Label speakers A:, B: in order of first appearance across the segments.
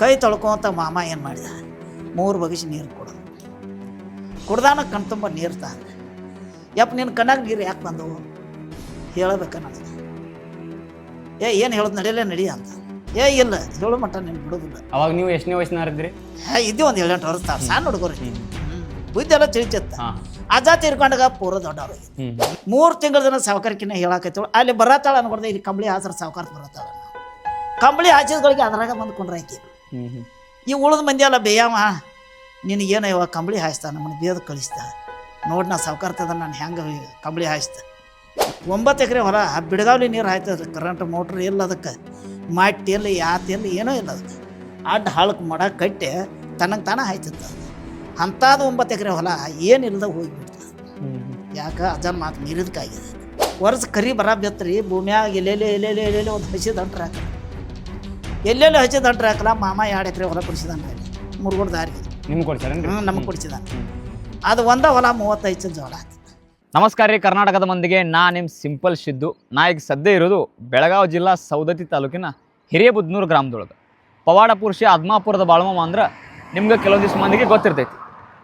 A: ಕೈ ತೊಳ್ಕೊಂತ ಮಾಮ ಏನು ಮಾಡಿದ? ಮೂರು ಬಗಿಸಿ ನೀರು ಕೊಡೋದು. ಕುಡ್ದಾನ ಕಣ್ ತುಂಬ ನೀರು ತಾನೆ. ಯಪ್ಪ ನಿನ್ನ ಕಣ್ಣಾಗ ನೀರು ಯಾಕೆ ಬಂದವು? ಹೇಳಬೇಕ ನನಗೆ. ಏ ಏನು ಹೇಳೋದು ನಡೆಯಲೇ ನಡಿ ಅಂತ. ಏ ಇಲ್ಲ ಹೇಳು ಮಟ್ಟ ನೀನು ಬಿಡೋದಿಲ್ಲ.
B: ಅವಾಗ ನೀವು ಎಷ್ಟನೇ ವಯಸ್ಸಿನಾರಿದ್ರಿ
A: ಹೇ ಇದ್ದೀವಿ ಒಂದು ಏಳೆಂಟು ವರ್ಷ ಸಣ್ಣ ಹುಡುಗರು. ಬುದ್ಧಿ ಎಲ್ಲ
B: ಹಾಂ.
A: ಅಜ್ಜ ತೀರ್ಕೊಂಡಾಗ ಪೂರ ದೊಡ್ಡವರು. ಮೂರು ತಿಂಗಳ ದಿನ ಸಾವುಕಾರಕ್ಕಿನ್ನ ಹೇಳಾಕೈತಿ ಅಲ್ಲಿ ಬರತ್ತಾಳ ಅನ್ಕೊಡ್ದೆ ಇಲ್ಲಿ ಕಂಬಳಿ ಆಸರ ಸಾವುಕಾರ ಬರತ್ತಾಳ. ಕಂಬಳಿ ಹಾಸಿದ್ಗಳಿಗೆ ಅದ್ರಾಗ ಬಂದ್ಕೊಂಡ್ರೆ ಆಕಿ. ಈ ಉಳಿದ ಮಂದಿ ಅಲ್ಲ ಬೇಯಮ್ಮ ನಿನಗೇನು ಇವಾಗ ಕಂಬಳಿ ಹಾಯಿಸ್ತಾ ನಮ್ಮನ್ನು ಬೇದ ಕಳಿಸ್ತ. ನೋಡಿ ನಾ ಸಾವುಕಾರ್ತದ ನಾನು ಹೆಂಗೆ ಕಂಬಳಿ ಹಾಯಿಸ್ತ. ಒಂಬತ್ತು ಎಕರೆ ಹೊಲ ಬಿಡಗಾವಲಿ ನೀರು ಹಾಯ್ತದ ಕರೆಂಟ್ ಮೋಟ್ರ್ ಇಲ್ಲ ಅದಕ್ಕೆ. ಮಟ್ಟಿ ಇಲ್ಲ ಯಾತಿ ಇಲ್ಲ ಏನೂ ಇಲ್ಲ ಅದಕ್ಕೆ. ಅಡ್ಡ ಹಳಕ್ಕೆ ಮಡ ಕಟ್ಟಿ ತನಗೆ ತಾನೇ ಹಾಯ್ತಿತ್ತು ಅದು ಅಂಥದ್ದು ಒಂಬತ್ತು ಎಕರೆ ಹೊಲ ಏನಿಲ್ಲದ ಹೋಗಿಬಿಡ್ತದೆ ಯಾಕೆ? ಅಜ್ಜನ ಮಾತು ಮೀರಿದಕ್ಕಾಗಿದೆ ವರ್ಷ ಕರಿ ಬರ ಬೆತ್ತರಿ ಭೂಮ್ಯಾಗ ಎಲ್ಲೆಲೆ ಎಲ್ಲೆಲ್ಲಿ ಎಲ್ಲೆಲ್ಲಿ ಒಂದು ಹಸಿದಂಟ್ರೆ ಎಲ್ಲೆಲ್ಲಿ ಹಚ್ಚಿದ ದಂಟ್ರ ಹಾಕಲ್ಲ ಮಾಮ ಎರಡು ಎಕರೆ ಹೊಲ ಕೊಡಿಸಿದಾನ ಮುರುಗೋಡ್ ದಾರಿಗೆ
B: ನಿಮ್ಗೆ ಕೊಡ್ಸಾರೇನ್ರಿ
A: ಹ್ಞೂ ನಮಗೆ ಕೊಡಿಸಿದ ಅದು ಒಂದ ಹೊಲ ಮೂವತ್ತೈದು ಚಲ್ ಜೋಳ ಆಯ್ತು.
B: ನಮಸ್ಕಾರ ರೀ ಕರ್ನಾಟಕದ ಮಂದಿಗೆ ನಾ ನಿಮ್ಮ ಸಿಂಪಲ್ ಸಿದ್ದು ನಾ ಈಗ ಸದ್ಯ ಇರೋದು ಬೆಳಗಾವಿ ಜಿಲ್ಲಾ ಸೌದತ್ತಿ ತಾಲೂಕಿನ ಹಿರಿಯಬುದ್ನೂರು ಗ್ರಾಮದೊಳಗೆ. ಪವಾಡ ಪುರುಷ ಅದ್ಮಾಪುರದ ಬಾಳುಮಮ್ಮ ಅಂದ್ರೆ ನಿಮ್ಗೆ ಕೆಲವೊಂದಿಷ್ಟು ಮಂದಿಗೆ ಗೊತ್ತಿರ್ತೈತಿ.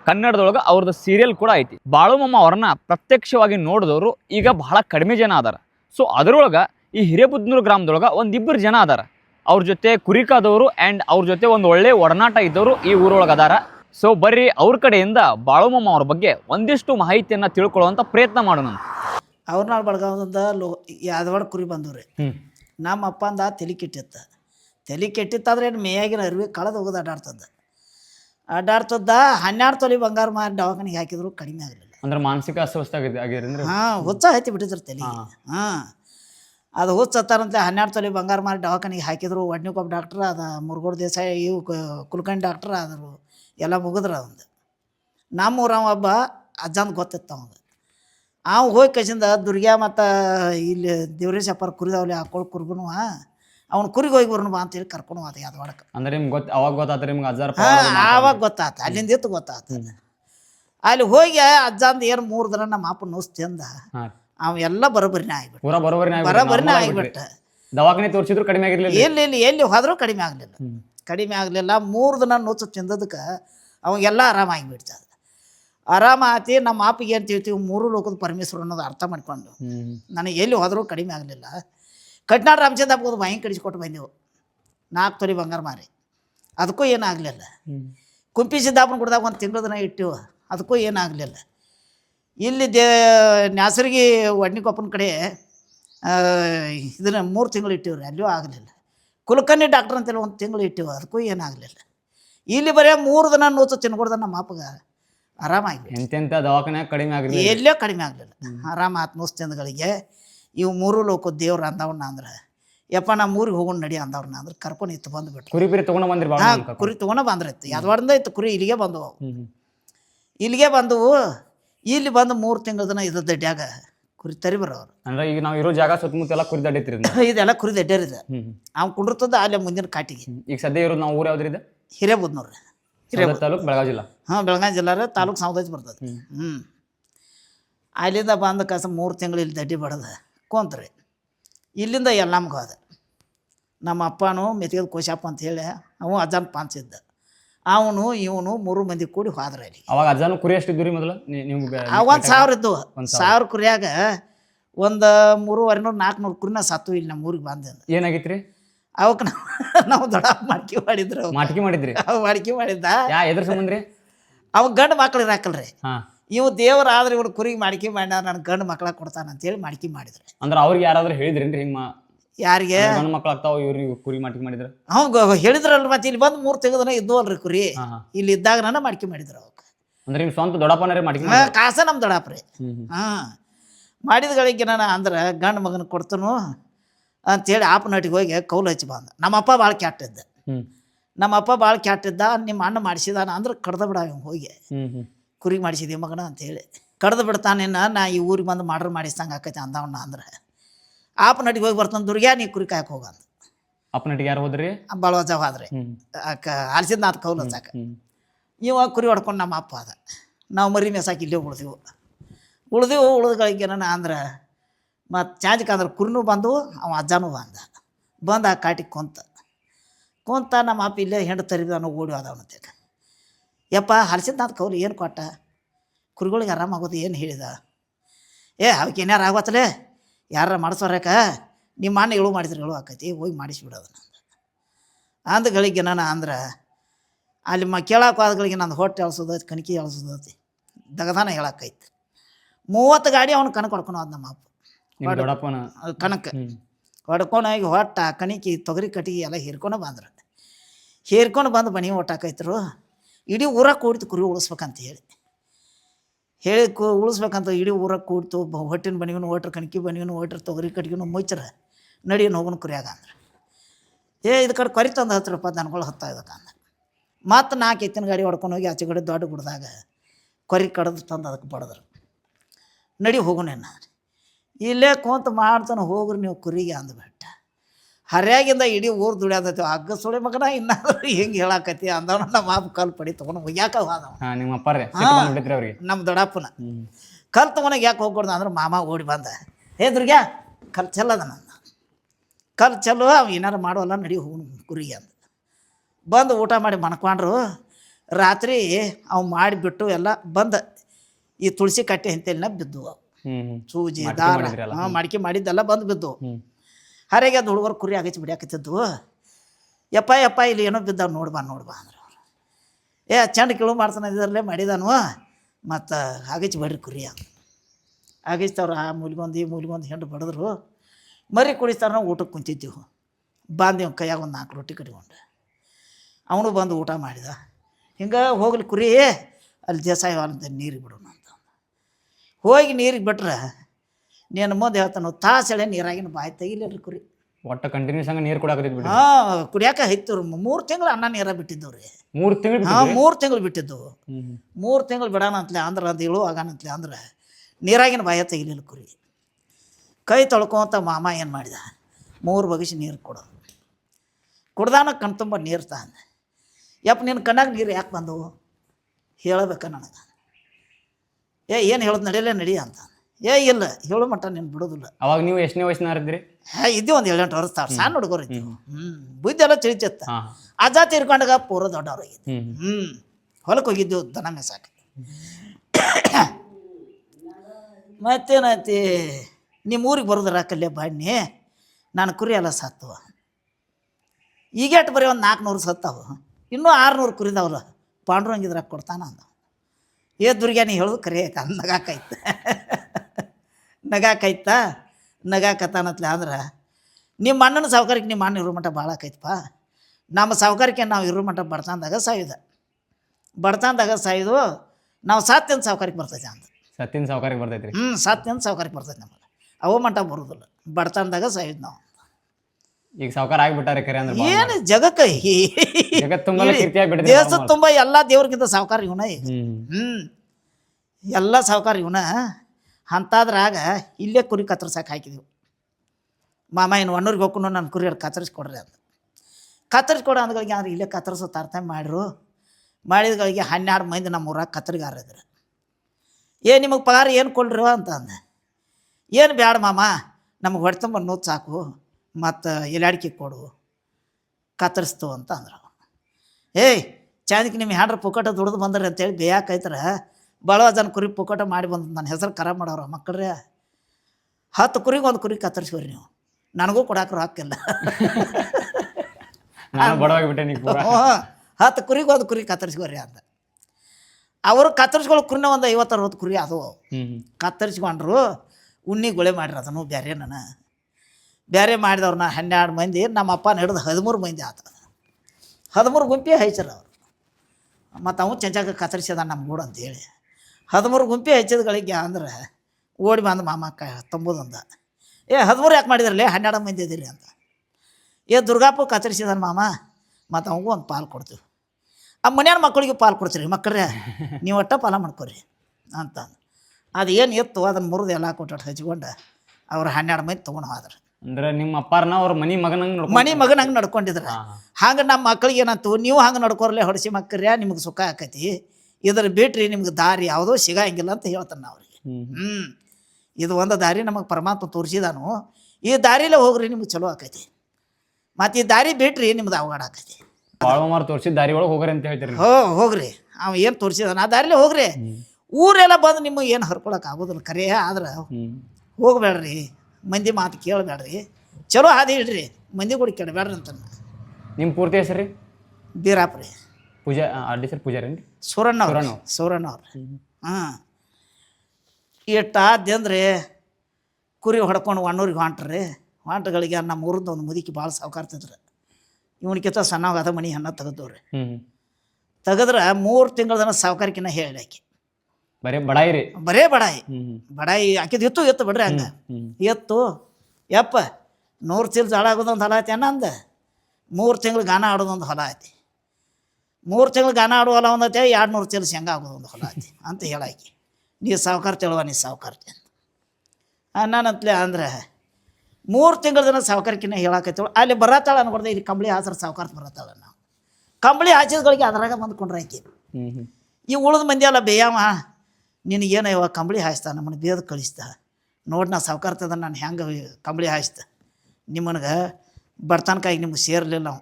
B: ಕನ್ನಡದೊಳಗೆ ಅವ್ರದ್ದು ಸೀರಿಯಲ್ ಕೂಡ ಐತಿ. ಬಾಳುಮಮ್ಮ ಅವ್ರನ್ನ ಪ್ರತ್ಯಕ್ಷವಾಗಿ ನೋಡಿದವರು ಈಗ ಬಹಳ ಕಡಿಮೆ ಜನ ಅದಾರ. ಸೊ ಅದರೊಳಗೆ ಈ ಹಿರಿಯಬುದ್ನೂರು ಗ್ರಾಮದೊಳಗೆ ಒಂದಿಬ್ಬರು ಜನ ಅದಾರ. ಅವ್ರ ಜೊತೆ ಕುರಿಕಾದವರು ಆ್ಯಂಡ್ ಅವ್ರ ಜೊತೆ ಒಂದು ಒಳ್ಳೆ ಒಡನಾಟ ಇದ್ದವರು ಈ ಊರೊಳಗೆ ಅದಾರ. ಸೊ ಬರ್ರಿ ಅವ್ರ ಕಡೆಯಿಂದ ಬಾಳುಮಮ್ಮ ಅವ್ರ ಬಗ್ಗೆ ಒಂದಿಷ್ಟು ಮಾಹಿತಿಯನ್ನು ತಿಳ್ಕೊಳ್ಳುವಂಥ ಪ್ರಯತ್ನ ಮಾಡೋಣ.
A: ಅವ್ರನ್ನ ಬಡ್ಗಾವದಿಂದ ಲೋ ಯಾದವಾಡ ಕುರಿ ಬಂದವ್ರಿ. ನಮ್ಮ ಅಪ್ಪಂದ ತಲೆ ಕೆಟ್ಟಿತ್ತ. ತಲೆ ಕೆಟ್ಟಿತ್ತಾದ್ರೆ ಏನು ಮೇಯಾಗಿನ ಅರಿವಿ ಕಳೆದು ಹೋಗೋದು ಅಡ್ಡಾಡ್ತದ ಅಡ್ಡಾಡ್ತದ ಹನ್ನೆರಡು ತೊಲಿ ಬಂಗಾರ ಮಾರಿ ದವಾಖಾನಿಗೆ ಹಾಕಿದ್ರು ಕಡಿಮೆ ಆಗಲಿಲ್ಲ.
B: ಅಂದ್ರೆ ಮಾನಸಿಕ ಅಸ್ವಸ್ಥ
A: ಹಾಂ ಹುಚ್ಚ ಹತ್ತಿ ಬಿಟ್ಟಿದ್ರು ತಲೆ
B: ಹಾ.
A: ಅದು ಹುಚ್ಚ ಹತ್ತಾರಂತೆ ಹನ್ನೆರಡು ತೊಲಿ ಬಂಗಾರ ಮಾರಿ ದವಾಖಾನಿಗೆ ಹಾಕಿದ್ರು. ಒಡ್ನಿಕೊಬ್ಬ ಡಾಕ್ಟ್ರ್ ಅದ ಮುರುಗೋಡು ದೇಸಾಯಿ ಇವು ಕ- ಡಾಕ್ಟರ್ ಆದರು. ಎಲ್ಲ ಮುಗಿದ್ರ ಅವಂದು. ನಮ್ಮೂರವ ಒಬ್ಬ ಅಜ್ಜಂದು ಗೊತ್ತಿತ್ತು ಅವನು ಅವ ಹೋಗಿ ಕಸಿಂದ ದುರ್ಗ್ಯಾ ಮತ್ತು ಇಲ್ಲಿ ದೇವ್ರೇಶ್ ಅಪ್ಪರ ಹಾಕೊಳ್ಳ ಹಾಕೊಳ್ಳಿ ಕುರ್ಬನು ಅವ್ನು ಕುರಿಗೆ ಹೋಗಿ ಬರೋಣ ಬಾ ಅಂತೇಳಿ ಕರ್ಕೊಂಡು ಹೋದ ಯಾದವಾಡಕ್ಕೆ
B: ಅಂದ್ರೆ ನಿಮ್ಗೆ ಗೊತ್ತು ಅವಾಗ ಗೊತ್ತಾತ ನಿಮ್ಗೆ ಅಜ್ಜಾರ
A: ಹಾಂ ಆವಾಗ ಗೊತ್ತಾತ. ಅಲ್ಲಿಂದ ಇತ್ತು ಗೊತ್ತಾತ ಅಲ್ಲಿ ಹೋಗಿ ಅಜ್ಜಂದು ಏನು ಮೂರು ದಿನ ನಮ್ಮ ಅಪ್ಪ ನೋಸ್ತಿ ತಿಂದ. ಅವ ಎಲ್ಲ ಬರೋಬ್ಬರಿನೇ ಆಗಿಬಿಟ್ಟ
B: ಪೂರಾ ಬರೋಬರಿ
A: ಬರೋಬ್ಬರಿನೇ ಆಗಿಬಿಟ್ಟ
B: ದವಾಖಾನೆ ತೋರಿಸಿದ್ರು ಕಡಿಮೆ ಆಗಿರ್ಲಿಲ್ಲ.
A: ಎಲ್ಲಿ ಎಲ್ಲಿ ಎಲ್ಲಿ ಹೋದ್ರೂ ಕಡಿಮೆ ಆಗಲಿಲ್ಲ. ಕಡಿಮೆ ಆಗಲಿಲ್ಲ. ಮೂರು ದಿನ ನುಚ್ಚು ತಿಂದದಕ್ಕೆ ಅವಾಗೆಲ್ಲ ಆರಾಮಾಗಿಬಿಡ್ತದೆ ಆರಾಮ ಆತಿ ನಮ್ಮ ಅಪ್ಪಿಗೆ ಏನು ತಿಳ್ತೀವಿ ಮೂರು ಲೋಕದ ಪರಮೇಶ್ವರ ಅನ್ನೋದು ಅರ್ಥ ಮಾಡ್ಕೊಂಡು. ನನಗೆ ಎಲ್ಲಿ ಹೋದರೂ ಕಡಿಮೆ ಆಗಲಿಲ್ಲ. ಕಟ್ನಾಡ ರಾಮಚಂದ್ರ ಹಬ್ಬದ ಬಾಯಿ ಕಡಿಸ್ಕೊಟ್ಟು ಬಂದೆವು. ನಾಲ್ಕು ತೊಲಿ ಬಂಗಾರ ಮಾರಿ. ಅದಕ್ಕೂ ಏನಾಗಲಿಲ್ಲ
B: ಆಗಲಿಲ್ಲ.
A: ಕುಂಪಿ ಸಿದ್ದಾಪನ ಗುಡ್ದಾಗ ಒಂದು ತಿಂಗಳ ದಿನ ಇಟ್ಟಿವು. ಅದಕ್ಕೂ ಏನಾಗಲಿಲ್ಲ ಇಲ್ಲಿ ದೇ ನ್ಯಾಸರ್ಗಿ ಒಡ್ನಿಕೊಪ್ಪನ ಕಡೆ ಇದನ್ನು ಮೂರು ತಿಂಗಳು ಇಟ್ಟಿವ್ರಿ ಅಲ್ಲಿಯೂ ಆಗಲಿಲ್ಲ. ಕುಲಕನ್ನಿ ಡಾಕ್ಟರ್ ಅಂತೇಳಿ ಒಂದು ತಿಂಗಳು ಇಟ್ಟಿವು ಅದಕ್ಕೂ ಏನಾಗಲಿಲ್ಲ ಇಲ್ಲಿ ಬರೀ ಮೂರು ದಿನ ನೂತು ತಿನ್ಕೊಡ್ದ ನಮ್ಮ ಅಪ್ಪಗ ಆರಾಮಾಗಿ
B: ಎಂತೆಂಥ ದವಾಖಾನೆ ಕಡಿಮೆ ಆಗಲಿ
A: ಎಲ್ಲೇ ಕಡಿಮೆ ಆಗಲಿಲ್ಲ. ಆರಾಮ ಆತ್ ತಿಂದಗಳಿಗೆ ಇವು ಮೂರು ಲೋಕ ದೇವ್ರು ಅಂದವ್ರನ್ನ ಅಂದ್ರೆ ಯಪ್ಪ ನಮ್ಮ ಊರಿಗೆ ಹೋಗೋಣ ನಡಿ ಅಂದವ್ರನ್ನ ಅಂದ್ರೆ ಕರ್ಕೊಂಡು ಇತ್ತು ಬಂದ್ಬಿಟ್ಟು
B: ಕುರಿ ಬಿರಿ ತೊಗೊಂಡು ಬಂದ್ರಿ
A: ಕುರಿ ತೊಗೊಂಡು ಬಂದ್ರೈತಿ ಯಾದವಾಡಿಂದ ಇತ್ತು ಕುರಿ ಇಲ್ಲಿಗೆ ಬಂದವು. ಇಲ್ಲಿಗೆ ಬಂದವು. ಇಲ್ಲಿ ಬಂದು ಮೂರು ತಿಂಗಳ ದಿನ ಇದ್ದ ದಡ್ಡ್ಯಾಗ ಕುರಿ ತರಿ ಬರೋರು.
B: ಅಂದ್ರೆ ಈಗ ನಾವು ಇರೋ ಜಾಗ ಸುತ್ತಮುತ್ತ ಎಲ್ಲ ಕುರಿ ದಡ್ಡೈತ್ರಿ
A: ಇದೆಲ್ಲ ಕುರಿ ದಡ್ಡ್ಯಾರಿದೆ. ಅವ್ನು ಕುಂಡಿರ್ತದ ಅಲ್ಲೇ ಮುಂದಿನ ಕಾಟಿಗೆ.
B: ಈಗ ಸದ್ಯ ಇರೋದು ನಾವು ಊರು ಯಾವ್ದ್ರಿ ಇದು?
A: ಹಿರೇಬುದ್ನೂರು. ಹಿರೇ
B: ತಾಲೂಕ್ ಬೆಳಗಾವಿ ಜಿಲ್ಲಾ.
A: ಹಾಂ ಬೆಳಗಾವಿ ಜಿಲ್ಲಾರ ತಾಲೂಕು ಸೌದತ್ತಿ ಬರ್ತದೆ.
B: ಹ್ಮ್.
A: ಹ್ಞೂ ಅಲ್ಲಿಂದ ಬಂದ ಕಸ ಮೂರು ತಿಂಗಳು ಇಲ್ಲಿ ದಡ್ಡಿ ಬಡದ. ಕುಂತ್ರಿ. ಇಲ್ಲಿಂದ ಎಲ್ಲಮ್ಗೆ ಹೋದ. ನಮ್ಮ ಅಪ್ಪನು ಮೆತ್ತಿಗೆ ಕೋಶಪ್ಪ ಅಂತ ಹೇಳಿ ಅವ ಅಜ್ಜನ ಪಾನ್ಸಿದ್ದ. ಅವನು ಇವನು ಮೂರು ಮಂದಿ ಕೂಡಿ ಹೋದ್ರ ಅಲ್ಲಿ.
B: ಅವಾಗ ಅಜ್ಜಾನು ಕುರಿ ಎಷ್ಟು ರೀ ಮೊದಲು ನಿಮ್ಗೆ
A: ಒಂದು ಸಾವಿರ ಇದ್ದು
B: ಒಂದ್
A: ಸಾವಿರ. ಕುರಿಯಾಗ ಒಂದು ಮೂರುವರೆ ನೂರು ನಾಲ್ಕುನೂರು ಕುರಿನ ಸತ್ತು ಇಲ್ಲಿ ನಮ್ಮ ಊರಿಗೆ ಬಂದಿಂದ
B: ಏನಾಗಿತ್ರಿ?
A: ಅವಕ್ಕೆ ನಾವು ನಾವು ದೊಡ್ಡ ಮಡಿಕೆ ಮಾಡಿದ್ರು.
B: ಮಾಟಿಕೆ ಮಾಡಿದ್ರಿ?
A: ಅವು ಮಡಿಕೆ ಮಾಡಿದ್ದ.
B: ಯಾ ಎದ್ರ ಸಂಬಂಧ್ರಿ
A: ಅವ ಗಂಡು ಮಕ್ಳು ಇರಾಕಲ್ರಿ ಇವು ದೇವ್ರ ಆದ್ರೆ ಇವ್ರು ಕುರಿಗೆ ಮಾಡಿಕೆ ಮಾಡ್ಯಾರ ನನ್ನ ಗಂಡು ಮಕ್ಳ ಕೊಡ್ತಾನ ಅಂತೇಳಿ ಮಾಡಿಕೆ ಮಾಡಿದ್ರು.
B: ಅಂದ್ರೆ ಅವ್ರಿಗೆ ಯಾರಾದ್ರೂ ಹೇಳಿದ್ರೇನ್ರಿ ಹಿಂಗ
A: ಯಾರಿಗೆ?
B: ಗಂಡು ಮಕ್ಳು ಆಗ್ತಾವ ಇವ್ರಿಗೆ ಕುರಿ ಮಾಟಿಕೆ ಮಾಡಿದ್ರ?
A: ಹೇಳಿದ್ರಲ್ರಿ ಮತ್ತೆ ಇಲ್ಲಿ ಬಂದು ಮೂರು ತೆಗೆದನ ಇದ್ದು ಅಲ್ರಿ ಕುರಿ. ಇಲ್ಲಿ ಇದ್ದಾಗ ನಾನು ಮಾಡಿಕೆ ಮಾಡಿದ್ರು ಅವಕ್ಕೆ
B: ಅಂದ್ರೆ ನಿಮ್ಮ ಸ್ವಂತ ದೊಡ್ಡಪ್ಪನರೇ ಮಡಿಕೆ
A: ಕಾಸ ನಮ್ಮ ದೊಡಪ್ಪ
B: ರೀ ಹ್ಮ್.
A: ಹಾಂ. ಮಾಡಿದ ಗಳಿಗೆ ನಾನು ಅಂದ್ರೆ ಗಂಡು ಮಗನ ಕೊಡ್ತನು ಅಂತೇಳಿ ಆಪ್ ನಟಿಗೆ ಹೋಗಿ ಕೌಲು ಹಚ್ಚಿ ಬಂದ. ನಮ್ಮಪ್ಪ ಭಾಳ ಕೆಟ್ಟಿದ್ದ ನಮ್ಮಪ್ಪ ಭಾಳ ಕೆಟ್ಟಿದ್ದ ನಿಮ್ಮ ಅಣ್ಣ ಮಾಡಿಸಿದಾನ ಅಂದ್ರೆ ಕಡ್ದ ಬಿಡ ಹೋಗಿ. ಕುರಿ ಮಾಡಿಸಿದೀವಿ ಮಗನ ಅಂತೇಳಿ. ಕಡ್ದು ಬಿಡ್ತಾನೇನ ನಾ ಈ ಊರಿಗೆ ಬಂದು ಮಾಡ್ರ್ ಮಾಡಿಸ್ದಂಗೆ ಆಕೈತೆ ಅಂದವಣ್ಣ ಅಂದ್ರೆ. ಆಪ ನಟಿಗೆ ಹೋಗಿ ಬರ್ತಾನೆ ದುರ್ಗ್ಯಾ ನೀ ಕುರಿ ಕಾಯಕ್ಕೆ ಹೋಗಂದ.
B: ನಟಿಗೆ ಯಾರು ಹೋದ್ರಿ?
A: ಬಳವಜ ಹೋದ್ರಿ ಆಲ್ಸಿದ್ ನಾತ್ ಕೌಲ್ ಹಚ್ಚಾಕ ಇವ ಕುರಿ ಹೊಡ್ಕೊಂಡು ನಮ್ಮ ಅಪ್ಪ ಅದ. ನಾವು ಮರಿ ಮೇಸಾಕಿ ಇಲ್ಲೇ ಉಳ್ದೆವು. ಉಳಿದೆವು ಉಳ್ದಗಳಿಗೆ ನಾನು ಅಂದ್ರೆ ಮತ್ತು ಚಾಂಜಕ್ಕೆ ಅಂದ್ರೆ ಕುರಿನೂ ಬಂದು ಅವ ಅಜ್ಜನೂ ಬಂದ. ಬಂದು ಆ ಕಾಟಿಗೆ ಕುಂತ. ಕುಂತ ನಮ್ಮ ಅಪ್ಪ ಇಲ್ಲೇ ಹೆಂಡು ತರಿದಾನು ಓಡಿ ಹೋದವನತ್ತೆ ಯಪ್ಪ ಹಲಸಿದ್ ನಾತ್ ಕೌಲ್ ಏನು ಕೊಟ್ಟ? ಕುರಿಗಳಿಗೆ ಆರಾಮಾಗೋದು ಏನು ಹೇಳಿದ? ಏ ಅವಕ್ಕೆ ಏನಾರು ಆಗೋತ್ತಲೇ ಯಾರ ಮಾಡಿಸೋರ್ಯಾಕ ನಿಮ್ಮ ಅಣ್ಣ ಇಳು ಮಾಡಿದ್ರೆ ಇಳು ಆಕೈತಿ ಹೋಗಿ ಮಾಡಿಸ್ಬಿಡೋದು ನಂದು ಅಂದ್ಗಳಿಗೆ ನಾನು ಅಂದ್ರೆ ಅಲ್ಲಿ ಮ ಕೇಳಕ್ಕೆ ಹೋದಗಳಿಗೆ ನಂದು ಹೊಟ್ಟೆ ಎಳ್ಸೋದೈತಿ ಕಣಕಿ ಎಳ್ಸೋದೈತಿ ದಗದಾನ ಹೇಳಕ್ಕೈತಿ ಮೂವತ್ತು ಗಾಡಿ ಅವ್ನು ಕಣಕ್ ಹೊಡ್ಕೊಂಡು ಹೋದ ನಮ್ಮ ಅಪ್ಪ
B: ನಿಮ್ಮ ದೊಡ್ಡಪ್ಪನ
A: ಅದು ಕಣಕ್ಕೆ
B: ಹ್ಮ್
A: ಹೊಡ್ಕೊಂಡು ಹೋಗಿ ಹೊಟ್ಟ ಕಣಿಕಿ ತೊಗರಿ ಕಟ್ಟಿಗೆ ಎಲ್ಲ ಹೇರ್ಕೊಂಡು ಬಂದ್ರು ಹೇರ್ಕೊಂಡು ಬಂದು ಬನಿ ಒಟ್ಟಾಕೈತರು ಇಡೀ ಊರಾಗ ಕೂಡಿತು ಕುರಿ ಉಳಿಸ್ಬೇಕಂತ ಹೇಳಿ ಹೇಳಿ ಕು ಉಳಿಸ್ಬೇಕಂತ ಇಡೀ ಊರಾಗ ಕೂಡ್ತು ಹೊಟ್ಟಿನ ಬನಿಗೂ ಓಟ್ರ, ಕಣಕಿ ಬನಿಗೂ ಓಟ್ರ, ತೊಗರಿ ಕಟ್ಗಿನೂ ಮುಚ್ಚರ. ನಡಿ ಹೋಗೋಣ ಕುರಿಯಾಗ ಅಂದ್ರೆ. ಏ, ಇದು ಕಡೆ ಕೊರಿ ತಂದು ಹತ್ತು ರೂಪಾಯಿ ದನಗಳು ಹತ್ತಾ ಇದಕ್ಕೆ ಅಂದ. ಮತ್ತು ನಾಲ್ಕು ಎತ್ತಿನ ಗಾಡಿ ಹೊಡ್ಕೊಂಡು ಹೋಗಿ ಆಚೆ ಕಡೆ ದೊಡ್ಡ ಗುಡ್ದಾಗ ಕೊರಿ ಕಡ್ದು ತಂದು ಅದಕ್ಕೆ ಬಡದ್ರು. ನಡಿ ಹೋಗೋಣ ಇಲ್ಲೇ ಕೂತು ಮಾಡ್ತಾನೆ ಹೋಗ್ರಿ ನೀವು ಕುರಿಗೆ ಅಂದ್ಬಿಟ್ಟ. ಹರ್ಯಾಗಿಂದ ಇಡೀ ಊರು ದುಡಿಯೋದೈತಿ ಹಗ್ಗ ಸುಳಿ ಮಗನ ಇನ್ನಾದ್ರೂ ಹೆಂಗೆ ಹೇಳಾಕತಿ ಅಂದವನ ನಮ್ಮ ಮಾಮ ಕಲ್ ಪಡಿ ತೊಗೊಂಡು ಹೋಗ್ಯಾಕ ಹೋದವ
B: ಹಾ ನಿಮ್ಮ ಅಪ್ಪಾರ್ರಿ. ಅವ್ರಿಗೆ.
A: ನಮ್ಮ ದೊಡ್ಡಪ್ಪನ. ಕಲ್ ತೊಗೊಂಡಾಗ ಯಾಕೆ ಹೋಗ್ಬಾರ್ದು ಅಂದ್ರೆ ಮಾಮ ಓಡಿ ಬಂದ. ಹೇ ದುರ್ಗ್ಯಾ ಕಲ್ ಚೆಲ್ಲದ ನನ್ನ. ಕಲ್ ಚೆಲ್ಲು ಅವ ಏನಾರು ಮಾಡೋಲ್ಲ ನಡಿ ಹೋಗಿ ಕುರಿ ಅಂದ. ಬಂದು ಊಟ ಮಾಡಿ ಮಣ್ಕೊಂಡ್ರು ರಾತ್ರಿ ಅವು ಮಾಡಿಬಿಟ್ಟು ಎಲ್ಲ ಬಂದ. ಈ ತುಳಸಿ ಕಟ್ಟೆ ಹಿಂತೆಲ್ಲ ಬಿದ್ದು ಅವು. ಸೂಜಿ ದಾರ. ಹಾಂ ಮಡಿಕೆ ಮಾಡಿದ್ದೆಲ್ಲ ಬಂದು ಬಿದ್ದು ಹರೆಗೆ ಅದು ಹುಡುಗರು ಕುರಿ ಆಗೈತಿ ಬಿಡ್ಯಾಕತ್ತಿದ್ದು ಯಪ್ಪ ಯಪ್ಪ, ಇಲ್ಲಿ ಏನೋ ಬಿದ್ದಾವೆ ನೋಡ್ಬಾ ನೋಡ್ಬಾ ಅಂದ್ರೆ ಅವ್ರು. ಏ ಚಂದ ಕಿಳು ಮಾಡ್ತಾನೆ ಇದರಲ್ಲೇ ಮಾಡಿದಾನು. ಮತ್ತು ಆಗೈತಿ ಬಡ್ರಿ ಕುರಿ ಆಗಚ್ತವ್ರು ಆ ಮೂಲಿಗೊಂದು, ಈ ಮೂಲಿಗೊಂದು ಹೆಂಡು ಬಡಿದ್ರು. ಮರಿ ಕುಡಿಸ್ತಾರ ನಾವು ಊಟಕ್ಕೆ ಕುಂತಿದ್ದೀವಿ ಬಾಂದೇವ್ ಕೈಯಾಗ ಒಂದು ನಾಲ್ಕು ರೊಟ್ಟಿ ಕಟ್ಕೊಂಡು. ಅವನು ಬಂದು ಊಟ ಮಾಡಿದ. ಹಿಂಗೆ ಹೋಗ್ಲಿ ಕುರಿ, ಅಲ್ಲಿ ದೇಸಾಯಿ ಅಂತ ನೀರಿಗೆ ಬಿಡೋಣ ಅಂತ ಹೋಗಿ ನೀರಿಗೆ ಬಿಟ್ರೆ ನೀನು ಮುಂದೆ ಹೇಳ್ತಾನು ತಾಸಳೆ ನೀರಾಗಿನ ಬಾಯಿ ತೆಗಿಲಿಲ್ಲ ಕುರಿ.
B: ಒಟ್ಟು ಕಂಟಿನ್ಯೂಸ್ ಹಂಗ ನೀರು ಕೊಡಾಕತ್ತಿದ್ ಬಿಡಿ
A: ಹಾಂ ಕುಡಿಯಾಕ ಹೈತರು. ಮೂರು ತಿಂಗಳು ಅನ್ನ ನೀರ ಬಿಟ್ಟಿದ್ದವು ರೀ
B: ಮೂರು ತಿಂಗಳು
A: ಹಾಂ ಮೂರು ತಿಂಗಳು ಬಿಟ್ಟಿದ್ದವು. ಮೂರು ತಿಂಗಳು ಬಿಡೋಣ ಅಂತಲೇ ಅಂದ್ರೆ ಅದು ಇಳು ಆಗಾನಂತಲೇ ಅಂದ್ರೆ ನೀರಾಗಿನ ಬಾಯ ತೆಗಿಲಿಲ್ಲ ಕುರಿ. ಕೈ ತೊಳ್ಕೊಂತ ಮಾಮ ಏನು ಮಾಡಿದ? ಮೂರು ಬಗಿಸಿ ನೀರು ಕೊಡು. ಕುಡ್ದಾನ ಕಣ್ ತುಂಬ ನೀರು ತಾನೆ. ಯಪ್ಪ ನಿನ್ನ ಕಣ್ಣಾಗ ನೀರು ಯಾಕೆ ಬಂದವು? ಹೇಳಬೇಕ ನನಗೆ. ಏ ಏನು ಹೇಳೋದು ನಡೆಯಲೇ ನಡಿ ಅಂತ. ಏ ಇಲ್ಲ ಹೇಳು ಮಟ್ಟ ನೀನು ಬಿಡೋದಿಲ್ಲ.
B: ಅವಾಗ ನೀವು ಎಷ್ಟನೇ ವಯಸ್ಸಿನಾರ ಇದ್ರಿ
A: ಹೇ ಇದ್ದೀವಿ ಒಂದು ಏಳೆಂಟು ವರ್ಷ ತಾವು ಸಣ್ಣ ಹುಡುಗರು ಇದ್ದೀವಿ ಹ್ಞೂ ಬುದ್ಧಿ ಎಲ್ಲ ತಿಳಿಚತ್ತ
B: ಹಾ.
A: ಅಜ್ಜ ತೀರ್ಕೊಂಡಾಗ ಪೂರ ದೊಡ್ಡವ್ರಾಗಿದ್ದು
B: ಹ್ಮ್.
A: ಹ್ಞೂ ಹೊಲಕ್ಕೆ ಹೋಗಿದ್ದು ದನ ಮೇಸಾಕ ಮತ್ತೇನೈತಿ ನಿಮ್ಮ ಊರಿಗೆ ಬರೋದ್ರ ಕಲ್ಲೆ ಬಾಣ್ಣಿ ನಾನು ಕುರಿ ಎಲ್ಲ ಸತ್ತವ. ಈಗೇಟ್ ಬರೀ ಒಂದು ನಾಲ್ಕುನೂರು ಸತ್ತವು. ಇನ್ನೂ ಆರುನೂರು ಕುರಿದವ್ರು ಪಾಂಡುರಂಗಿದ್ರಾಗ ಕೊಡ್ತಾನ ಅಂದ ಏ ದುರ್ಗ್ಯಾನಿ ಹೇಳೋದು ಕರೆ ಅಂದಾಗ ನಗಾಕೈತ ನಗಾಕೈತ? ಕತಾನತ್ಲೆ ಅಂದ್ರೆ ನಿಮ್ಮ ಅಣ್ಣನ ಸಾವುಕಾರಕ್ಕೆ ನಿಮ್ಮ ಅಣ್ಣ ಇರೋ ಮಟ್ಟ ಭಾಳ ಆಕೈತಪ್ಪ. ನಮ್ಮ ಸಾವುಕಾರಕ್ಕೆ ನಾವು ಇರೋ ಮಟ್ಟ ಬಡ್ತಾಂದಾಗ ಸಾಯ್ದ. ಬಡ್ತಾಂದಾಗ ಸಾಯ್ದು ನಾವು ಸಾತ್ಯಂತ ಸಾವುಕಾರಕ್ಕೆ ಬರ್ತೈತೆ ಅಂತ
B: ಸತ್ತಿನ ಸಾವುಕಾರಿಗೆ ಬರ್ತೈತ್ರಿ.
A: ಹ್ಞೂ ಸಾತ್ಯಂತ ಸಾವುಕಾರಕ್ಕೆ ಬರ್ತೈತೆ ನಮಗೆ. ಅವ ಮಟ್ಟ ಬರೋದಿಲ್ಲ. ಬಡ್ತಾಂದಾಗ ಸಾಯ್ದು ನಾವು.
B: ಈಗ ಸಾವುಕಾರ ಆಗಿಬಿಟ್ಟಾರೆ ಕರೆ ಅಂದ್ರೆ
A: ಏನು ಜಗಕ್ಕೆ
B: ದೇಶ ತುಂಬಾ
A: ಎಲ್ಲ ದೇವ್ರಿಗಿಂತ ಸಾವುಕಾರ ಇವನ ಹ್ಞೂ ಎಲ್ಲ ಸಾವುಕಾರ ಇವನ. ಅಂತಾದ್ರಾಗ ಇಲ್ಲೇ ಕುರಿ ಕತ್ತರ್ಸಕ್ಕೆ ಹಾಕಿದೆವು. ಮಾಮ ಏನು ಒಣ್ಣೂರಿಗೆ ಹೋಗ್ಕೊಂಡು ನನ್ನ ಕುರಿ ಎರಡು ಕತ್ತರಿಸ್ಕೊಡ್ರಿ ಅಂತ ಕತ್ತರಿಸ್ಕೊಡ ಅಂದ್ಗಳಿಗೆ ಅಂದ್ರೆ ಇಲ್ಲೇ ಕತ್ತರಿಸೋ ತಾರತಮ್ಯ ಮಾಡಿರು. ಮಾಡಿದ್ಗಳಿಗೆ ಹನ್ನೆರಡು ಮಂದಿ ನಮ್ಮ ಊರಾಗ ಕತ್ತರಿಗಾರ ಇದ್ರು ಏ, ನಿಮಗೆ ಪಗಾರ ಏನು ಕೊಡ್ರಿ ಅಂತ ಅಂದೆ. ಏನು ಬೇಡ ಮಾಮ, ನಮಗೆ ಹೊಡೆತಂಬ ತುಂಬ ನೋವು ಸಾಕು, ಮತ್ತು ಎಲಾಡಿಕೆ ಕೊಡು, ಕತ್ತರಿಸ್ತು ಅಂತ ಅಂದ್ರು. ಏಯ್ ಚಾಂದಿಗೆ ನಿಮ್ಮ ಹ್ಯಾಂಡ್ರ ಪುಕ್ಕಟ ದುಡ್ದು ಬಂದ್ರಿ ಅಂತೇಳಿ ಬೇಯಾಕೈತ್ರ ಭಾಳ ಜನ ಕುರಿ ಪುಕೋಟ ಮಾಡಿ ಬಂದು ನನ್ನ ಹೆಸರು ಖರಾಬ್ ಮಾಡೋರು ಮಕ್ಕಳ್ರೆ. ಹತ್ತು ಕುರಿಗೆ ಒಂದು ಕುರಿ ಕತ್ತರಿಸಿವ್ರಿ ನೀವು. ನನಗೂ ಕೊಡಾಕ್ರು ಹಾಕಿಲ್ಲ. ಹತ್ತು ಕುರಿಗೆ ಒಂದು ಕುರಿ ಕತ್ತರಿಸ್ಕೊರಿ ಅಂತ ಅವರು ಕತ್ತರಿಸ್ಕೊಳ್ಳೋ ಕುರಿನ ಒಂದು ಐವತ್ತು ಅರವತ್ತು ಕುರಿ ಅದು ಕತ್ತರಿಸ್ಕೊಂಡ್ರು ಉಣ್ಣಿ ಗುಳೆ ಮಾಡ್ರಿ ಅದನ್ನು ಬೇರೆ ನನ್ನ ಬೇರೆ ಮಾಡಿದವ್ರನ್ನ ಹನ್ನೆರಡು ಮಂದಿ ನಮ್ಮ ಅಪ್ಪನ ಹಿಡಿದು ಹದಿಮೂರು ಮಂದಿ ಆತ. ಹದಿಮೂರು ಗುಂಪಿ ಹೈಸರು ಅವರು. ಮತ್ತು ಅವನು ಚಂಚಾಗ ಕತ್ತರಿಸಿದ ನಮ್ಮ ಗೂಡು ಅಂತೇಳಿ. ಹದಿಮೂರು ಗುಂಪಿ ಹಚ್ಚಿದಗಳಿಗೆ ಅಂದ್ರೆ ಓಡಿ ಬಂದು ಮಾಮಕ್ಕ ಕ ತಂಬೋದಂದ ಏ ಹದಿಮೂರು ಯಾಕೆ ಮಾಡಿದ್ರಲ್ಲೇ? ಹನ್ನೆರಡು ಮಂದಿ ಇದ್ದೀರಿ ಅಂತ. ಏ ದುರ್ಗಾಪು ಕತ್ತರಿಸಿದಾನ ಮಾಮ ಮತ್ತು ಅವಂಗೂ ಒಂದು ಪಾಲು ಕೊಡ್ತೀವಿ. ಆ ಮನೆಯವ್ರ ಮಕ್ಕಳಿಗೆ ಪಾಲು ಕೊಡ್ತೀರಿ ಮಕ್ಕಳೇ ನೀವು ಒಟ್ಟ ಪಾಲ ಮಾಡ್ಕೊರಿ ಅಂತ. ಅದು ಏನು ಇತ್ತು ಅದನ್ನು ಮುರಿದು ಎಲ್ಲ ಕೊಟ್ಟು ಹಚ್ಕೊಂಡು ಅವ್ರು ಹನ್ನೆರಡು ಮಂದಿ ತೊಗೊಂಡು ಹೋದ್ರು.
B: ಅಂದ್ರೆ ನಿಮ್ಮ ಅಪ್ಪಾರನ ಅವ್ರ ಮನಿ ಮಗನಂಗೆ ಮನಿ
A: ಮನೆ ಮಗನ ಹಂಗೆ ನಡ್ಕೊಂಡಿದ್ರು. ಹಂಗೆ ನಮ್ಮ ಮಕ್ಕಳಿಗೆ ಏನಂತು ನೀವು ಹಂಗೆ ನಡ್ಕೊರ್ಲೆ ಹೊಡಿಸಿ ಮಕ್ಕರ್ಯ ನಿಮ್ಗೆ ಸುಖ ಆಕೈತಿ. ಇದ್ರ ಬಿಟ್ರಿ ನಿಮ್ಗೆ ದಾರಿ ಯಾವುದೋ ಸಿಗಂಗಿಲ್ಲ ಅಂತ ಹೇಳ್ತಾನೆ ನಾವು ಅವ್ರಿಗೆ ಹ್ಞೂ ಇದು ಒಂದು ದಾರಿ ನಮಗೆ ಪರಮಾತ್ಮ ತೋರಿಸಿದಾನು. ಈ ದಾರಿಲೇ ಹೋಗ್ರಿ ನಿಮ್ಗೆ ಚಲೋ ಆಕೈತಿ. ಮತ್ತು ಈ ದಾರಿ ಬಿಟ್ರಿ ನಿಮ್ದು ಅವಘಡ ಆಕೈತಿ.
B: ಬಾಳಮಾರ್ ತೋರಿಸಿ ದಾರಿ ಒಳಗೆ ಹೋಗ್ರಿ ಅಂತ ಹೇಳ್ತೀರಿ
A: ಹೋ ಹೋಗ್ರಿ. ಅವ ಏನು ತೋರಿಸಿದಾನ? ಆ ದಾರಿಲೇ ಹೋಗ್ರಿ. ಊರೆಲ್ಲ ಬಂದು ನಿಮಗೆ ಏನು ಹರ್ಕೊಳಕ್ಕೆ ಆಗೋದಿಲ್ಲ. ಕರೆ ಆದ್ರೆ ಹೋಗ್ಬೇಡ್ರಿ. ಮಂದಿ ಮಾತು ಕೇಳಬೇಡ್ರಿ. ಚಲೋ ಹಾದಿ ಇಡ್ರಿ. ಮಂದಿ ಕೂಡ ಕೇಳಬೇಡ್ರಿ ಅಂತ
B: ನಿಮ್ಮ ಪೂರ್ತಿ ಹೆಸರು ರೀ?
A: ಬೀರಾಪ್ರಿ.
B: ಪೂಜಾ ಅಡ್ಡಿ ಸರ್ ಪೂಜಾರಿ ಏನ್ರಿ
A: ಸೂರಣ್ಣ ಅವ್ರು
B: ಸೂರಣ್ಣ.
A: ಸೂರಣ್ಣ ಅವ್ರು ಹಾಂ ಆದ್ಯಂದ್ರೆ ಕುರಿ ಹೊಡ್ಕೊಂಡು ಒಣ್ಣೂರಿಗೆ ಹೊಂಟ್ರಿ. ಹೊಂಟಗಳಿಗೆ ನಮ್ಮ ಊರಿಂದ ಒಂದು ಮುದುಕಿ ಭಾಳ ಸಾವುಕಾರ್ತಿದ್ರು. ಇವನಿಕಿಂತ ಸಣ್ಣವಾಗ ಅದ ಮನಿ ಅನ್ನ ತೆಗೆದವ್ರಿ. ತೆಗೆದ್ರೆ ಮೂರು ತಿಂಗಳ ದನ ಸಾವುಕಾರಿಕಿನ ಹೇಳಿ ಆಕೆ.
B: ಬರೇ ಬಡಾಯಿ ರೀ.
A: ಬರೇ ಬಡಾಯಿ. ಬಡಾಯಿ ಆಕಿದ್ ಎತ್ತು ಎತ್ತು ಬಿಡ್ರಿ ಹಂಗೆ. ಎತ್ತು ಯಪ್ಪ ನೂರು ಚೀಲ ಜಾಳ ಆಗೋದೊಂದು ಹೊಲ ಐತಿ ಅನ್ನಂದ ಮೂರು ತಿಂಗಳು ಗಾನ ಆಡೋದೊಂದು ಹೊಲ ಐತಿ ಮೂರು ತಿಂಗಳು ಗಾನ ಆಡೋ ಹೊಲ ಒಂದೈತೆ ಎರಡು ನೂರು ಚೀಲ ಆಗೋದು ಒಂದು ಹೊಲ ಐತಿ ಅಂತ ಹೇಳಾಕಿ. ನೀ ಸಾವುಕಾರ ತಿಳುವ ನೀ ಸಾವುಕಾರ್ತಿ ಅಂತ ನಾನಂತಲೇ ಅಂದ್ರೆ ಮೂರು ತಿಂಗಳ ದಿನ ಸಾವುಕಾರಕಿನ ಹೇಳಾಕೈತೇಳು ಅಲ್ಲಿ ಬರತ್ತಾಳ ಅನ್ಕೊಡ್ದೆ ಇಲ್ಲಿ ಕಂಬಳಿ ಹಾಸ್ರ ಸಾವುಕಾರ ಬರತ್ತಾಳ ನಾವು. ಕಂಬಳಿ ಹಾಸಿದಗಳಿಗೆ ಅದ್ರಾಗ ಬಂದ್ಕೊಂಡ್ರೆ ಆಕಿ ಈ ಉಳಿದ ಮಂದಿ ಅಲ್ಲ ಬೇಯಮ್ಮ ನಿನಗೇನು ಇವಾಗ ಕಂಬಳಿ ಹಾಯಿಸ್ತಾ ನಮ್ಮನ್ನು ಬೇದ ಕಳಿಸ್ತ. ನೋಡಿ ನಾ ಸಾವುಕಾರ್ತದ ನಾನು ಹೆಂಗೆ ಕಂಬಳಿ ಹಾಯಿಸ್ತ. ನಿಮ್ಮನ್ಗೆ ಬರ್ತನಕಾಗಿ ನಿಮ್ಗೆ ಸೇರಲಿಲ್ಲ ನಾವು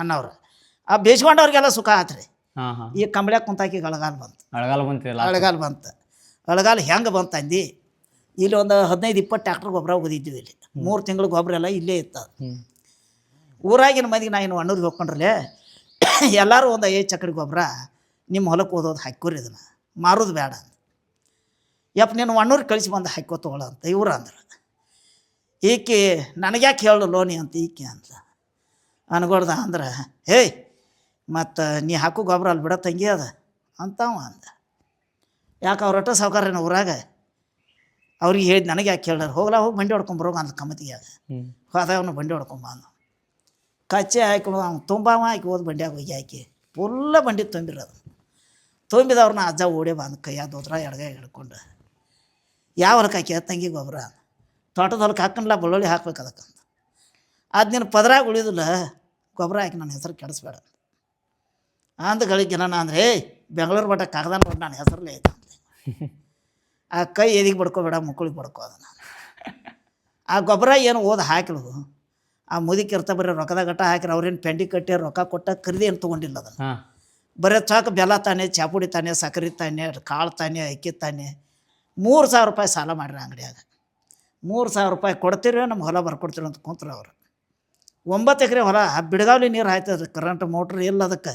A: ಅನ್ನೋರು. ಆ ಬೇಸ್ಕೊಂಡವ್ರಿಗೆಲ್ಲ ಸುಖ ಆತ್ರಿ. ಈ ಕಂಬಳ್ಯಾಗ ಕುಂತಾಕಿ ಅಳಗಾಲ ಬಂತು.
B: ಅಳಗಾಲ ಬಂತಿಲ್ಲ
A: ಅಳಗಾಲ ಬಂತು. ಅಳಗಾಲ ಹೆಂಗೆ ಬಂತು ಅಂದಿ ಇಲ್ಲಿ ಒಂದು ಹದಿನೈದು ಇಪ್ಪತ್ತು ಟ್ಯಾಕ್ಟರ್ ಗೊಬ್ಬರ ಓದಿದ್ವಿ ಇಲ್ಲಿ. ಮೂರು ತಿಂಗಳು ಗೊಬ್ಬರ ಎಲ್ಲ ಇಲ್ಲೇ ಇತ್ತು ಊರಾಗಿನ ಮಂದಿಗೆ ನಾ ಏನು ಅಣ್ಣರಿಗೆ ಹೋಗ್ಕೊಂಡ್ರಲ್ಲೇ ಎಲ್ಲರೂ ಒಂದು ಐದು ಚಕಡಿ ಗೊಬ್ಬರ ನಿಮ್ಮ ಹೊಲಕ್ಕೆ ಓದೋದು ಹಾಕೋರಿ ಇದನ್ನು. ಮಾರೋದು ಬೇಡ ಅಂತ ಯಪ್ಪ ನೀನು ಅಣ್ಣೂರಿಗೆ ಕಳಿಸಿ ಬಂದು ಹಾಕೋ ತಗೊಳ ಅಂತ ಇವ್ರು ಅಂದ್ರೆ. ಈಕೆ ನನಗ್ಯಾಕೆ ಹೇಳು ಲೋನಿ ಅಂತ ಈಕೆ ಅಂತ ಅನ್ಗೊಡ್ದ ಅಂದ್ರೆ ಹೇಯ್ ಮತ್ತು ನೀ ಹಾಕೋ ಗೊಬ್ಬರ ಅಲ್ಲಿ ಬಿಡ ತಂಗಿ ಅದ ಅಂತವ ಅಂದ. ಯಾಕೆ ಅವ್ರ ಒಟ್ಟು ಸಾವುಕಾರೇನ ಊರಾಗ? ಅವ್ರಿಗೆ ಹೇಳಿ ನನಗೆ ಯಾಕೆ ಹೇಳಾರ ಹೋಗ್ಲಾ ಹೋಗಿ ಬಂಡಿ ಹೊಡ್ಕೊಂಬರೋಗ ಅಂತ ಕಮ್ಮತಿಗೆ
B: ಹ್ಮ್.
A: ಹೋದವನು ಬಂಡಿ ಹೊಡ್ಕೊಂಬಂದು ಕಚ್ಚೆ ಹಾಕೊಂಡು ಅವ್ನು ತುಂಬಾವ ಹಾಕಿ ಹೋದ್ ಬಂಡ್ಯಾಗ ಹೋಗಿ ಹಾಕಿ. ಫುಲ್ಲ ಬಂಡಿ ತುಂಬಿರೋದು ತುಂಬಿದವ್ರನ್ನ ಅಜ್ಜ ಓಡಿ ಬಂದು ಕೈಯಾದ ಹೋದ್ರ ಎಡಗೈ ಹಿಡ್ಕೊಂಡು. ಯಾವ ಹೊಲಕ್ಕೆ ಹಾಕಿ ತಂಗಿ ಗೊಬ್ಬರ? ತೋಟದ ಹೊಲಕ್ಕೆ ಹಾಕೊಂಡ್ಲ ಬೆಳ್ಳುಳ್ಳಿ ಹಾಕ್ಬೇಕು ಅದಕ್ಕಂತ ಅದು. ನಿನ್ನ ಪದರಾಗ ಉಳಿದಿಲ್ಲ ಗೊಬ್ಬರ ಹಾಕಿ ನನ್ನ ಹೆಸರು ಕೆಡಿಸ್ಬೇಡ ಅಂದ ಗಳಿಗೆ ನಾನು ಅಂದ್ರೆ ಏಯ್ ಬೆಂಗಳೂರು ಬಟ್ಟ ಕಾಗದ ನೋಡಿ ನನ್ನ ಹೆಸರಲ್ಲೇ ಐತೆ ಆ ಕೈ ಎದಿಗೆ ಬಡ್ಕೋಬೇಡ ಮುಕ್ಕಳಿಗೆ ಬಡ್ಕೋ ಅದನ್ನು. ಆ ಗೊಬ್ಬರ ಏನು ಓದು ಹಾಕಿಳು ಆ ಮುದಿಕ್ ಇರ್ತ ಬರೀ ರೊಕ್ಕದ ಗಟ್ಟ ಹಾಕಿರ ಅವ್ರೇನು ಪೆಂಡಿ ಕಟ್ಟಿ ರೊಕ್ಕ ಕೊಟ್ಟ ಖರೀದಿ ಏನು ತೊಗೊಂಡಿಲ್ಲ ಅದನ್ನು. ಬರೀ ಚಾಕ ಬೆಲ್ಲ ತಾನೆ ಚಾಪುಡಿ ತಾನೆ ಸಕ್ಕರೆ ತಾನೆ ಕಾಳು ತಾನೆ ಅಕ್ಕಿ ತಾನೆ ಮೂರು ಸಾವಿರ ರೂಪಾಯಿ ಸಾಲ ಮಾಡ್ರಿ ಅಂಗಡಿಯಾಗ. ಮೂರು ಸಾವಿರ ರೂಪಾಯಿ ಕೊಡ್ತೀರಿ ನಮ್ಮ ಹೊಲ ಬರ್ಕೊಡ್ತೀರಿ ಅಂತ ಕುಂತ್ರು ಅವರು. ಒಂಬತ್ತು ಎಕರೆ ಹೊಲ ಬಿಡಗಾವಲಿ ನೀರು ಹಾಯ್ತದ ಕರೆಂಟ್ ಮೋಟ್ರ್ ಇಲ್ಲ ಅದಕ್ಕೆ.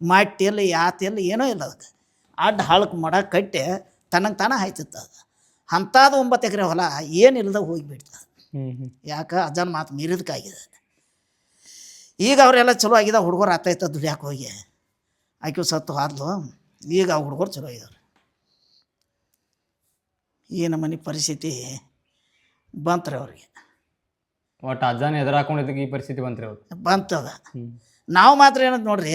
A: ಮಟ್ಟಿ ಇಲ್ಲ ಯಾತಿ ಇಲ್ಲ ಏನೂ ಇಲ್ಲ ಅದಕ್ಕೆ. ಅಡ್ಡ ಹಳಕ್ಕೆ ಮಡ ಕಟ್ಟಿ ತನಗೆ ತಾನೇ ಹಾಯ್ತಿತ್ತು ಅದು. ಅಂಥದ್ದು ಒಂಬತ್ತು ಎಕರೆ ಹೊಲ ಏನಿಲ್ಲದ ಹೋಗಿಬಿಡ್ತದೆ ಯಾಕೆ? ಅಜ್ಜನ ಮಾತು ಮೀರಿದಕ್ಕಾಗಿದೆ ಈಗ ಅವರೆಲ್ಲ ಚಲೋ ಆಗಿದೆ ಹುಡುಗರು ಆತೈತ ದುಡಿಯಾಕೆ ಹೋಗಿ. ಆಕೆ ಸತ್ತು ಹಾದ್ಲು. ಈಗ ಆ ಹುಡುಗರು ಚಲೋ ಆಗಿದ್ದಾರೆ ಈ ಮನೆ ಪರಿಸ್ಥಿತಿ ಬಂತ್ರಿ ಅವ್ರಿಗೆ.
B: ಒಟ್ಟು ಅಜ್ಜನ ಎದುರಾಕೊಂಡಿದ್ದಕ್ಕೆ ಈ ಪರಿಸ್ಥಿತಿ ಬಂತ್ರಿ ಅವ್ರು
A: ಬಂತದ. ನಾವು ಮಾತ್ರ ಏನಂತ ನೋಡ್ರಿ?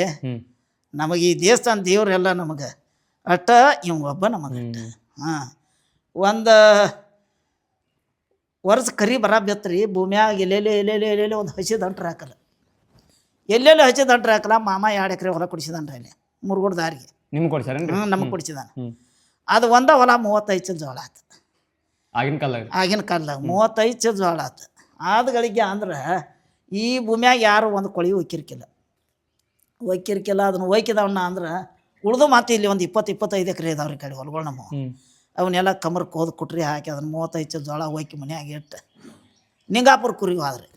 A: ನಮಗೆ ಈ ದೇವಸ್ಥಾನ ದೇವರೆಲ್ಲ ನಮಗೆ. ಅಟ್ಟ ಇವ ಒಬ್ಬ ನಮಗೆ
B: ಅಟ್ಟ.
A: ಹಾಂ. ಒಂದು ವರ್ಷ ಕರಿ ಬರ ಬೆತ್ರಿ ಭೂಮ್ಯಾಗ ಎಲ್ಲೆಲ್ಲಿ ಎಲ್ಲೆಲ್ಲಿ ಎಲ್ಲೆಲ್ಲಿ ಒಂದು ಹಸಿ ದಂಟ್ರ ಹಾಕಲ್ಲ ಎಲ್ಲೆಲ್ಲಿ ಹಸಿ ದಂಟ್ರ ಹಾಕಲ್ಲ ಮಾಮ ಎರಡು ಎಕರೆ ಹೊಲ ಕೊಡಿಸಿದನ್ರಿ ಅಲ್ಲಿ ಮುರುಗೋಡ್ ದಾರಿಗೆ.
B: ನಿಮ್ಗೆ ಕೊಡ್ಸಾರ
A: ಹ್ಞೂ ನಮಗೆ ಕೊಡಿಸಿದಾನ. ಅದು ಒಂದ ಹೊಲ ಮೂವತ್ತೈದು ಚೀಲ ಜೋಳ ಆತು.
B: ಆಗಿನ ಕಾಲದಾಗ?
A: ಆಗಿನ ಕಾಲದಾಗ ಮೂವತ್ತೈದು ಚೀಲ ಜೋಳ ಆತು. ಆದಗಳಿಗೆ ಅಂದ್ರೆ ಈ ಭೂಮ್ಯಾಗ ಯಾರು ಒಂದು ಕೊಳಿ ಒಕ್ಕಿರ್ಕಿಲ್ಲ. ಒಕ್ಕಿರ್ಕಿಲ್ಲ ಅದನ್ನು ಒಯ್ಕಿದವನ್ನ ಅಂದ್ರೆ ಉಳ್ದು ಮಾತು ಇಲ್ಲಿ ಒಂದು ಇಪ್ಪತ್ತು ಇಪ್ಪತ್ತೈದು ಎಕರೆ ಇದಾವ್ರಿ ಕಡೆ ಹೊಲಗಳು ನಮ್ಮ
B: ಹ್ಮ್.
A: ಅವನ್ನೆಲ್ಲ ಕಮರ್ ಕೋದ್ ಕುಟ್ರಿ ಹಾಕಿ ಅದನ್ನು ಮೂವತ್ತೈದು ಚೀಲ ಜೋಳ ಒಯ್ಕಿ ಮನ್ಯಾಗ ಇಟ್ಟು ನಿಂಗಾಪುರ ಕುರಿಗೂ ಆದ್ರಿ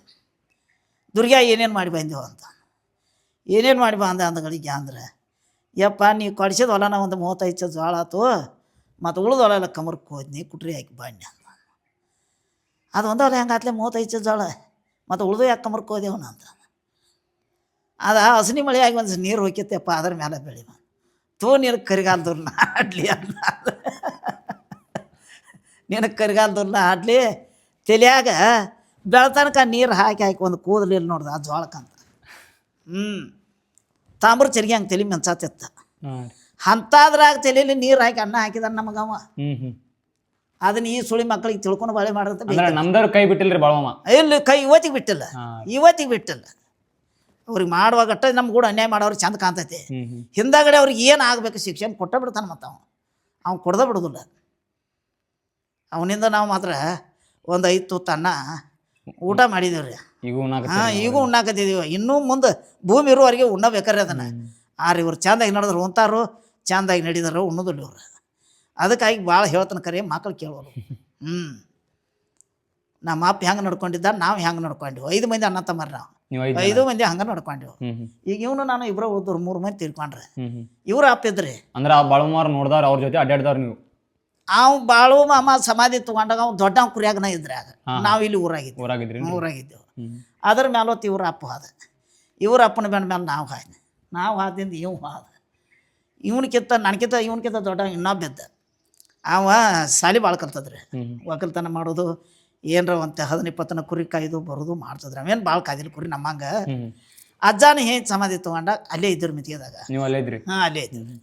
A: ದುರ್ಗ್ಯಾ ಏನೇನು ಮಾಡಿ ಬಂದೆವು ಅಂತ. ಏನೇನು ಮಾಡಿ ಬಂದೆ ಅಂದಗಳಿಗೆ ಅಂದ್ರೆ ಯಪ್ಪ ನೀವು ಕಡಿಸಿದ ಹೊಲನ ಒಂದು ಮೂವತ್ತೈದು ಚೀಲ ಜೋಳ ಆತು ಮತ್ತು ಉಳ್ದ ಹೊಲ ಎಲ್ಲ ಕಮರ್ ಕೋದ್ನಿ ಕುಟ್ರಿ ಹಾಕಿ ಬಾಂಡೆ ಅಂತ ಅದು ಒಂದು ಹೊಲ ಹೆಂಗಾತ್ಲೆ ಮೂವತ್ತೈದು ಚೀಲ ಜೋಳ ಮತ್ತು ಉಳ್ದು ಯಾಕೆ ಕಮರ್ ಕೋದೇವನ ಅಂತ. ಅದು ಹಸಿನಿ ಮಳೆಯಾಗಿ ಆಗಿ ಒಂದು ನೀರು ಹೋಗ್ಯತ್ತಪ್ಪ ಅದ್ರ ಮೇಲೆ ಬೆಳಿ ತೋ ನಿನಗೆ ನೀನು ಕರಿಗಾಲದವ್ರನ್ನ ಆಡ್ಲಿ ನಿನಗೆ ನೀನು ಕರಿಗಾಲದವ್ರನ್ನ ಆಡ್ಲಿ ತಲೆಯಾಗ ಬೆಳತನಕ ನೀರು ಹಾಕಿ ಹಾಕಿ ಒಂದು ಕೂದಲಿಲ್ಲ ನೋಡ್ದೆ ಆ ಜೋಳಕ್ಕಂತ ಹ್ಞೂ ತಾಮ್ರ ಚರಿಗೆ ಹಂಗೆ ತಲೆ ಮೆನ್ಸಾತಿತ್ತ ಅಂಥಾದ್ರಾಗ ತಲೆಯಲ್ಲಿ ನೀರು ಹಾಕಿ ಅನ್ನ ಹಾಕಿದಾನ ನಮಗವ ಅದನ್ನ ಈ ಸುಳಿ ಮಕ್ಕಳಿಗೆ ತಿಳ್ಕೊಂಡು ಬಾಳೆ
B: ಮಾಡಿದ್ರೆ ನಮ್ದವ್ರ ಕೈ ರೀ ಬಾಳಮ್ಮ
A: ಇಲ್ಲಿ ಕೈ ಇವತ್ತಿಗೆ ಬಿಟ್ಟಿಲ್ಲ. ಇವತ್ತಿಗೆ ಬಿಟ್ಟಿಲ್ಲ. ಅವ್ರಿಗೆ ಮಾಡುವಾಗ ಅಟ್ಟ ನಮ್ಮ ಕೂಡ ಅನ್ಯಾಯ ಮಾಡೋರು ಚಂದ ಕಾಣ್ತೈತಿ. ಹಿಂದಾಗಡೆ ಅವ್ರಿಗೆ ಏನು ಆಗಬೇಕು ಶಿಕ್ಷಣ ಕೊಟ್ಟ ಬಿಡ್ತಾನೆ ಮತ್ತು ಅವನು. ಅವ್ನು ಕೊಡ್ದ ಬಿಡೋದಿಲ್ಲ. ಅವನಿಂದ ನಾವು ಮಾತ್ರ ಒಂದು ಐದು ತುತ್ತು ಅನ್ನ ಊಟ ಮಾಡಿದೇವ್ರಿ. ಹಾಂ ಈಗೂ ಉಣ್ಣಾಕತ್ತಿದ್ದೀವಿ ಇನ್ನೂ ಮುಂದೆ ಭೂಮಿ ಇರುವವರೆಗೆ ಉಣ್ಣಬೇಕಾರೆ ಅದನ್ನ. ಆರು ಇವ್ರು ಚಂದಾಗಿ ನಡೆದ್ರು ಉಂತಾರು ಚಂದಾಗಿ ನಡೀದಾರು ಉಣ್ಣೋದಿಲ್ಲ ಇವ್ರು. ಅದಕ್ಕಾಗಿ ಭಾಳ ಹೇಳ್ತಾನೆ ಕರೆ ಮಕ್ಕಳು ಕೇಳೋರು. ಹ್ಞೂ ನಮ್ಮ ಅಪ್ಪ ಹೆಂಗೆ ನಡ್ಕೊಂಡಿದ್ದ ನಾವು ಹೆಂಗೆ ನಡ್ಕೊಂಡಿವಿ. ಐದು ಮಂದಿ ಅಣ್ಣ ತಮ್ಮರು ನೀವು.
B: ಐದು
A: ಐದು ಮಂದಿ ಹಂಗ ನಡ್ಕೊಂಡಿವಿ. ಈಗ ಇವನು ನಾನು ಇಬ್ರು ಉಳಿದ್ರು ಮೂರು ಮಂದಿ ತೀರ್ಕೊಂಡ್ರೆ.
B: ಇವ್ರು ಹ್ಮ್.
A: ಇವ್ರ ಅಪ್ಪ ಇದ್ರಿ
B: ಅಂದ್ರೆ ಆ ಬಾಳುಮಾರ್ ನೋಡ್ದಾರ ಅವ್ರ ಜೊತೆ ಅಡ್ಡಾಡ್ದವ್ರ ನೀವು?
A: ಅವ್ ಬಾಳು ಮಾಮ ಸಮಾಧಿ ತಗೊಂಡಾಗ ಅವ್ನು ದೊಡ್ಡ ಕುರಿಯಾಗನ ಇದ್ರೆ ಆಗ ನಾವು ಇಲ್ಲಿ ಊರಾಗಿದ್ವಿ.
B: ಊರಾಗಿದ್ರಿ
A: ಊರಾಗಿದ್ದೆವು. ಅದ್ರ ಮೇಲೆ ಹೊತ್ತು ಇವ್ರ ಅಪ್ಪ ಹಾದ ಇವ್ರ ಅಪ್ಪನ ಬೆಂಡ ಮೇಲೆ ನಾವು ಹಾಯ್ ನಾವು ಹಾದಿಂದ ಇವ್ ಹಾದ ಇವನಕ್ಕಿಂತ ನನಗಿಂತ ಇವನಕ್ಕಿಂತ ದೊಡ್ಡ ಇನ್ನೊಬ್ಬ ಬೆದ್ದ ಅವ ಸಾಲಿ ಭಾಳ ಕಲ್ತದ್ರಿ. ಒಕ್ಕಲ್ತನ ಮಾಡೋದು ಏನರ ಒಂದು ಹದಿನ ಇಪ್ಪತ್ತನ ಕುರಿ ಕಾಯ್ದು ಬರೋದು ಮಾಡ್ತಿದ್ರು. ಅವೇನು ಭಾಳ ಕಾಯ್ದಿಲ್ಲ ಕುರಿ ನಮ್ಮಂಗ. ಅಜ್ಜಾನ ಹೇಗೆ ಸಮಾಧಿ ತೊಗೊಂಡ? ಅಲ್ಲೇ ಇದ್ರು ಮಿತಿಗೆದಾಗ
B: ನೀವು ಅಲ್ಲೇ ಇದ್ರಿ?
A: ಹಾಂ ಅಲ್ಲೇ ಇದ್ವಿ.